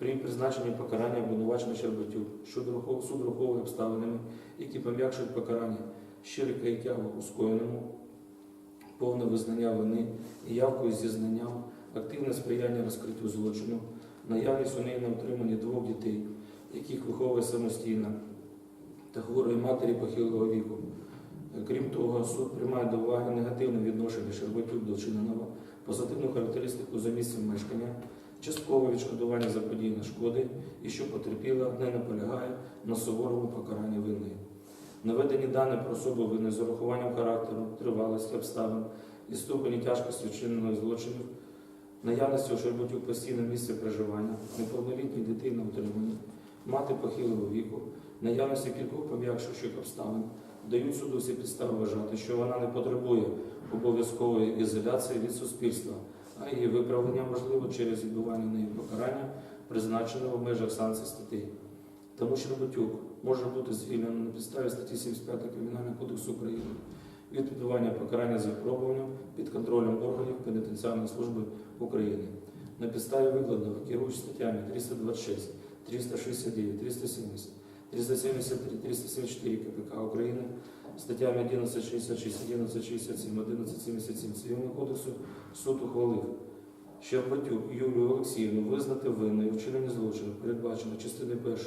При призначенні покарання обвинувачений Щербатюк щодо врахов- суд враховує обставинами, які пом'якшують покарання, щире каяття у скоєному, повне визнання вини явкою зі знанням, активне сприяння розкриттю злочину, наявність у неї на утриманні двох дітей, яких виховує самостійно, та хворої матері похилого віку. Крім того, суд приймає до уваги негативне відношення Щербатюк до вчиненого, позитивну характеристику за місцем мешкання, часткове відшкодування заподіяної шкоди і що потерпіла не наполягає на суворому покаранні вини. Наведені дані про особу вини з урахуванням характеру, тривалості обставин і ступені тяжкості вчинених злочинів, наявності у Щербатюк постійне місце проживання, неповнолітніх дітей на утриманні, мати похилого віку, наявності кількох пом'якшуючих обставин, дають суду всі підстави вважати, що вона не потребує обов'язкової ізоляції від суспільства, а її виправлення можливо через відбування неї покарання, призначеного в межах санкцій статей. Тому що Щербатюк може бути звільнений на підставі статті 75 Кримінального кодексу України від відбування покарання за випробуванням під контролем органів пенітенціарної служби України. На підставі викладеного керуючи статтями 326, 369, 370, 373, 374 КПК України, статтями 1166, 1167, 1177 Цивільного кодексу суд ухвалив Щербатюк Юлію Олексіївну визнати винною у вчиненні злочину, передбачено частиною 1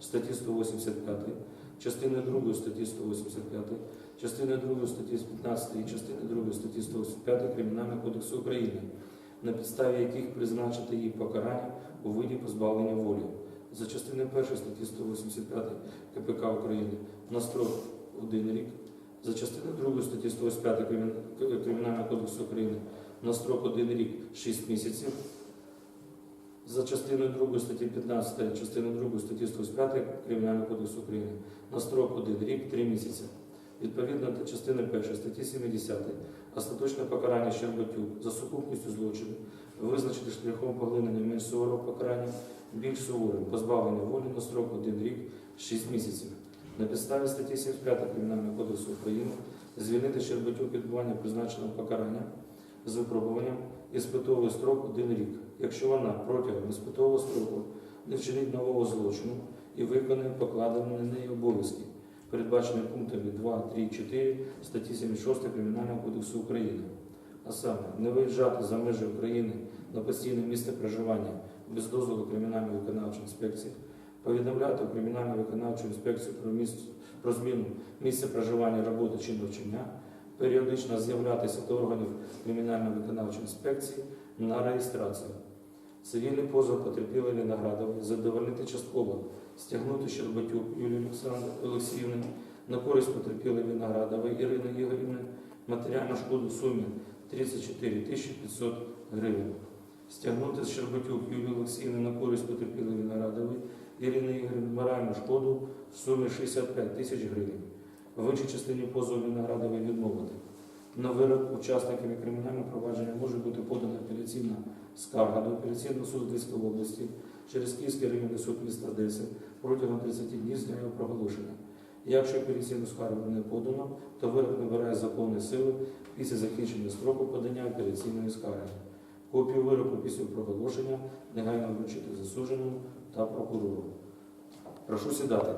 статті 185, частиною 2 статті 185, частиною 2 статті 15 і частиною 2 статті 185 Кримінального кодексу України, на підставі яких призначити їй покарання у виді позбавлення волі. За частиною 1 статті 185 КПК України на строк 1 рік, за частиною 2 статті 185 Кримінального кодексу України на строк 1 рік 6 місяців. За частиною 2 статті 15, частиною 2 статті 185 Кримінального кодексу України на строк 1 рік 3 місяці. Відповідно до частини 1 статті 70 остаточне покарання Щербатюк за сукупністю злочину визначити шляхом поглинення менш суворого покарання більш суворим позбавлення волі на строк 1 рік 6 місяців. На підставі статті 75 Кримінального кодексу України звільнити Щербатюк відбування призначеного покарання з випробуванням іспитовий строк один рік, якщо вона протягом іспитового строку не вчинить нового злочину і виконає покладені на неї обов'язки, передбачені пунктами 2, 3, 4 статті 76 Кримінального кодексу України. А саме не виїжджати за межі України на постійне місце проживання без дозволу кримінальної виконавчої інспекції, повідомляти у кримінальну виконавчу інспекцію про, місце, про зміну місця проживання роботи чи навчання, періодично з'являтися до органів кримінально-виконавчої інспекції на реєстрацію. Цивільний позов потерпілої Виноградової задовольнити частково, стягнути Щербатюк Юлію Олександру Олексіївну на користь потерпілої Виноградової Ірини Ігорівни матеріальну шкоду в сумі 34 тисячі 500 гривень. Стягнути з Щербатюк Юлію Олексіївну на користь потерпілої Виноградової Ірини Ігорівни моральну шкоду в сумі 65 тисяч гривень. В іншій частині позову Виноградової відмовити. На вирок учасниками кримінального провадження може бути подана апеляційна скарга до апеляційного суду Одеської області через Київський районний суд міста Одеси протягом 30 днів з дня його проголошення. Якщо апеляційну скаргу не подано, то вирок набирає законної сили після закінчення строку подання апеляційної скарги. Копію вироку після проголошення негайно вручити засудженому та прокурору. Прошу сідати.